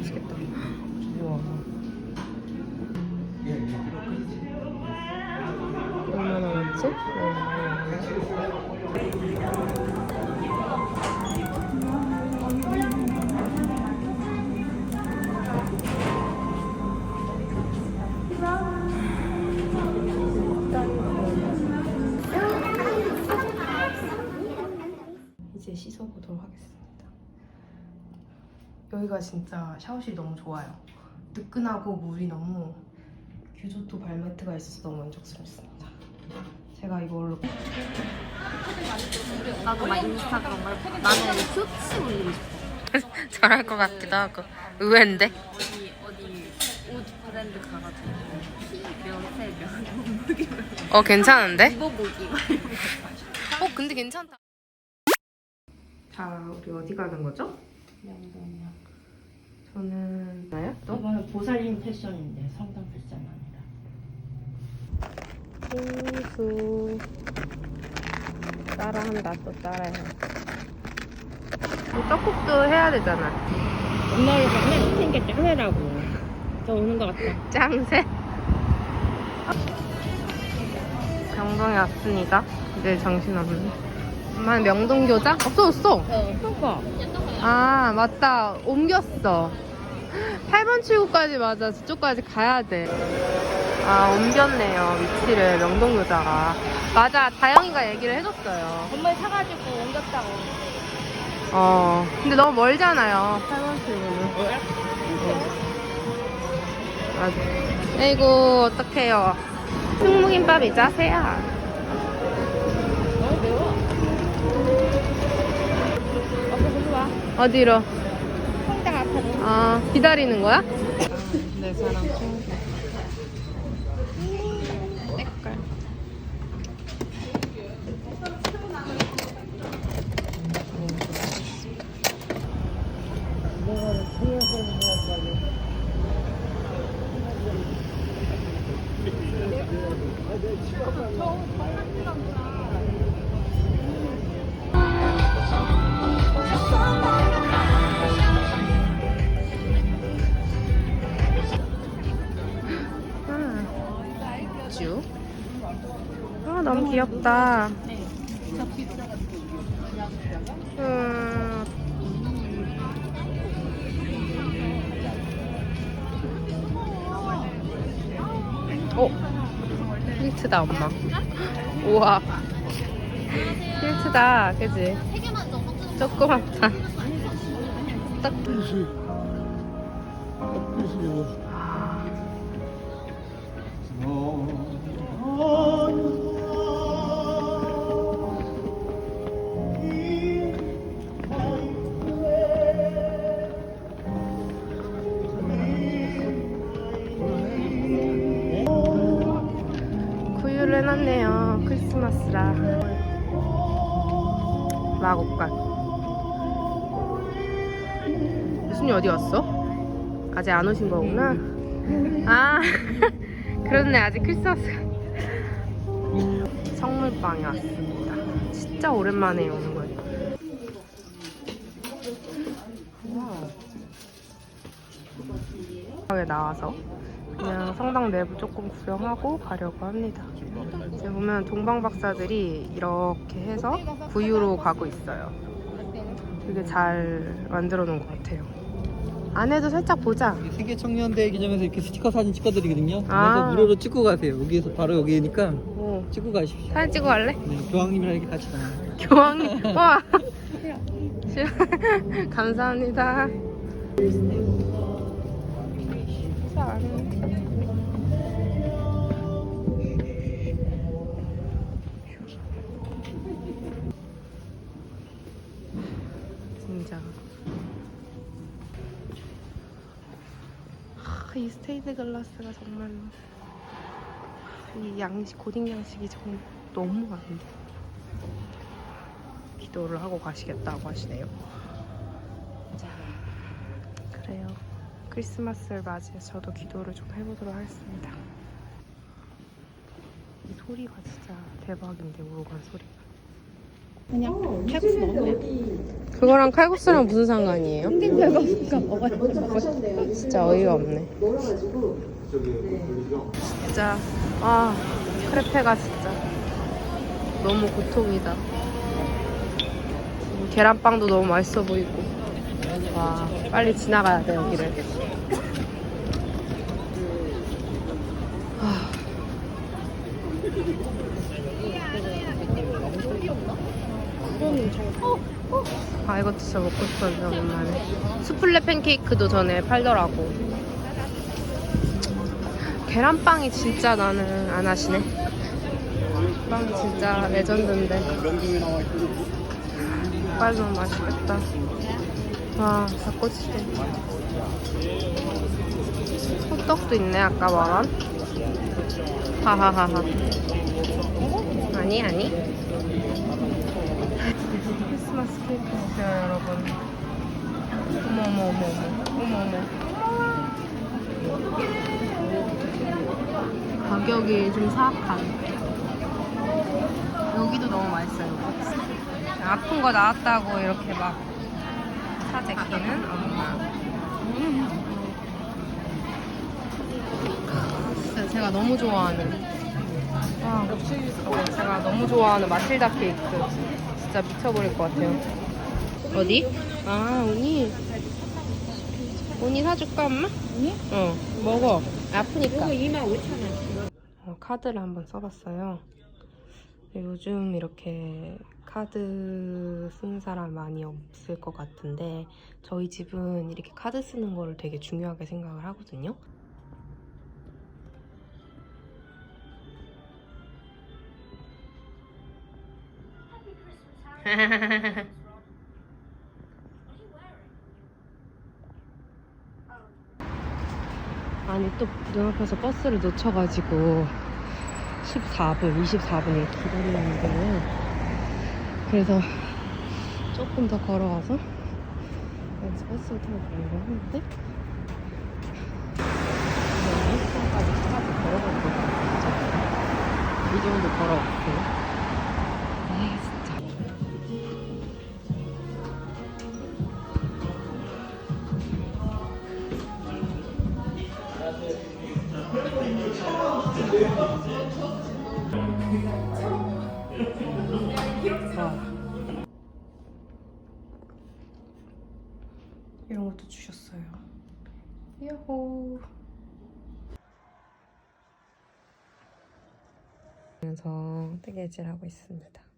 맛있겠다. 우와. 얼마나 많지? 이제 씻어보도록 하겠습니다. 여기가 진짜 샤워실이 너무 좋아요. 뜨끈하고 물이 너무 규조토 발매트가 있어서 너무 만족스럽습니다. 제가 이걸로 나도 막 인스타그램 말고 나는 쇼츠 올리고 싶어. 잘할 것 같기도 하고 의외인데? 어디 어디 옷 브랜드 가가지고 키 몇세 몇어 괜찮은데? 입어보기. 어 근데 괜찮다. 자 우리 어디 가는 거죠? 명동이요. 보살님 패션인데 성당 패션 아니라. 수 따라한다 또 따라해. 이 떡국도 해야 되잖아. 엄마를 맨날 시킨 게 짱해라고. 저 오는 것 같다. 짱새. 명동에 왔습니다. 이제 정신없네. 엄마는 명동 교자? 없어졌어. 어, 그거. 아 맞다 옮겼어 8번 출구까지 맞아. 저쪽까지 가야 돼 아 옮겼네요. 위치를 명동교자가. 맞아. 다영이가 얘기를 해줬어요. 엄마 사가지고 옮겼다고. 어 근데 너무 멀잖아요. 8번 출구는 맞아. 아이고 어떡해요. 승무김밥이 짜세요. 어디로? 아 기다리는 거야? 내 사랑 친구 귀엽다. 음. 오, 힐트다 엄마. 우와. 힐트다, 그지? 조그맣다. 딱. 크리스마스라. 마곡간. 교수님 어디 갔어? 아직 안 오신 거구나. 아, 그렇네. 아직 크리스마스가. 성물빵이 왔습니다. 진짜 오랜만에 오는 거예요. 에 나와서 그냥 성당 내부 조금 구경하고 가려고 합니다. 이제 보면 동방 박사들이 이렇게 해서 구유로 가고 있어요. 되게 잘 만들어 놓은 것 같아요. 안에도 살짝 보자. 세계 청년대회 기념해서 이렇게 스티커 사진 찍어드리거든요. 아. 그래서 무료로 찍고 가세요. 여기에서 바로 여기니까 오, 찍고 가십시오. 사진 찍어 갈래? 네, 교황님이랑 이렇게 같이 가요. 교황님, 와. 감사합니다. 진 이 스테이드 글라스가 정말로 이 양식 고딩 양식이 정말 너무 많은데. 기도를 하고 가시겠다고 하시네요. 자, 그래요. 크리스마스를 맞이해서 저도 기도를 좀 해보도록 하겠습니다. 이 소리가 진짜 대박인데 오르간 소리가. 그냥 칼국수 먹을래? 그거랑 칼국수랑 무슨 상관이에요? 칼국수가 먹어야 진짜 어이가 없네. 진짜 아 크레페가 진짜 너무 고통이다. 음, 계란빵도 너무 맛있어 보이고. 와 빨리 지나가야 돼 여기를. 아. 아 이것도 진짜 먹고 싶었는데 오랜만에 수플레 팬케이크도 전에 팔더라고. 계란빵이 진짜 나는 안 하시네. 빵 진짜 레전드인데. 빨리 너무 맛있겠다. 와 닭꼬치대 호떡도 있네 아까 말한. 하하하하. 아니 아니 케이크 있어요 여러분. 어머 어머 어머 어머. 어머 가격이 좀 사악한. 여기도 너무 맛있어요. 아픈 거 나았다고 이렇게 막 사재기는 엄마. 진짜 제가 너무 좋아하는. 와, 제가 너무 좋아하는 마틸다 케이크 진짜 미쳐버릴 것 같아요. 어디? 아, 언니. 언니 사줄까, 엄마? 언니? 어, 먹어. 아프니까. 이거 2만 5천 원. 어, 카드를 한번 써봤어요. 요즘 이렇게 카드 쓰는 사람 많이 없을 것 같은데 저희 집은 이렇게 카드 쓰는 거를 되게 중요하게 생각을 하거든요. 아니 또 눈앞에서 버스를 놓쳐가지고 14분, 24분을 기다리는 거예요. 그래서 조금 더 걸어와서 버스를 타고 가려고 하는데 일산까지 차까지 걸어갈 것 같죠? 이 정도 걸어갈게요. 이런 것도 주셨어요. 야호. 그래서 뜨개질 하고 있습니다.